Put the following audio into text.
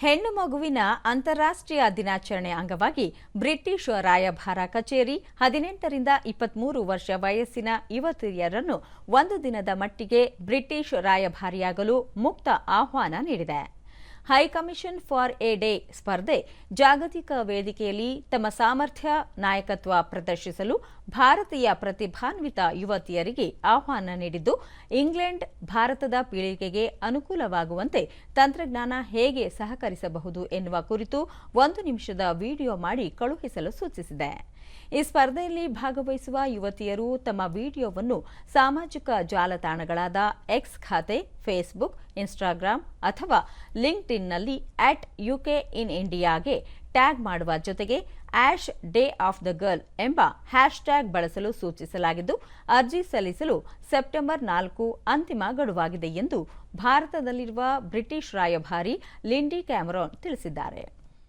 ಹೆಣ್ಣು ಮಗುವಿನ ಅಂತಾರಾಷ್ಟ್ರೀಯ ದಿನಾಚರಣೆ ಅಂಗವಾಗಿ ಬ್ರಿಟಿಷ್ ರಾಯಭಾರ ಕಚೇರಿ ಹದಿನೆಂಟರಿಂದ ಇಪ್ಪತ್ಮೂರು ವರ್ಷ ವಯಸ್ಸಿನ ಯುವತಿಯರನ್ನು ಒಂದು ದಿನದ ಮಟ್ಟಿಗೆ ಬ್ರಿಟಿಷ್ ರಾಯಭಾರಿಯಾಗಲು ಮುಕ್ತ ಆಹ್ವಾನ ನೀಡಿದೆ. ಹೈಕಮಿಷನ್ ಫಾರ್ ಎ ಡೇ ಸ್ಪರ್ಧೆ ಜಾಗತಿಕ ವೇದಿಕೆಯಲ್ಲಿ ತಮ್ಮ ಸಾಮರ್ಥ್ಯ, ನಾಯಕತ್ವ ಪ್ರದರ್ಶಿಸಲು ಭಾರತೀಯ ಪ್ರತಿಭಾನ್ವಿತ ಯುವತಿಯರಿಗೆ ಆಹ್ವಾನ ನೀಡಿದ್ದು, ಇಂಗ್ಲೆಂಡ್ ಭಾರತದ ಪೀಳಿಗೆಗೆ ಅನುಕೂಲವಾಗುವಂತೆ ತಂತ್ರಜ್ಞಾನ ಹೇಗೆ ಸಹಕರಿಸಬಹುದು ಎನ್ನುವ ಕುರಿತು ಒಂದು ನಿಮಿಷದ ವಿಡಿಯೋ ಮಾಡಿ ಕಳುಹಿಸಲು ಸೂಚಿಸಿದೆ. ಈ ಸ್ಪರ್ಧೆಯಲ್ಲಿ ಭಾಗವಹಿಸುವ ಯುವತಿಯರು ತಮ್ಮ ವಿಡಿಯೋವನ್ನು ಸಾಮಾಜಿಕ ಜಾಲತಾಣಗಳಾದ ಎಕ್ಸ್ ಖಾತೆ ಫೇಸ್ಬುಕ್ ಇನ್ಸ್ಟಾಗ್ರಾಂ ಅಥವಾ ಲಿಂಕ್ಡ್ಇನ್ನಲ್ಲಿ ಇನ್ನಲ್ಲಿ ಅಟ್ ಯುಕೆ ಇನ್ ಇಂಡಿಯಾಗೆ ಟ್ಯಾಗ್ ಮಾಡುವ ಜೊತೆಗೆ hash day of the girl ಎಂಬ ಹ್ಯಾಶ್ಟ್ಯಾಗ್ ಬಳಸಲು ಸೂಚಿಸಲಾಗಿದ್ದು, ಅರ್ಜಿ ಸಲ್ಲಿಸಲು ಸೆಪ್ಟೆಂಬರ್ ನಾಲ್ಕು ಅಂತಿಮ ಗಡುವಾಗಿದೆ ಎಂದು ಭಾರತದಲ್ಲಿರುವ ಬ್ರಿಟಿಷ್ ರಾಯಭಾರಿ ಲಿಂಡಿ ಕ್ಯಾಮರಾನ್ ತಿಳಿಸಿದ್ದಾರೆ.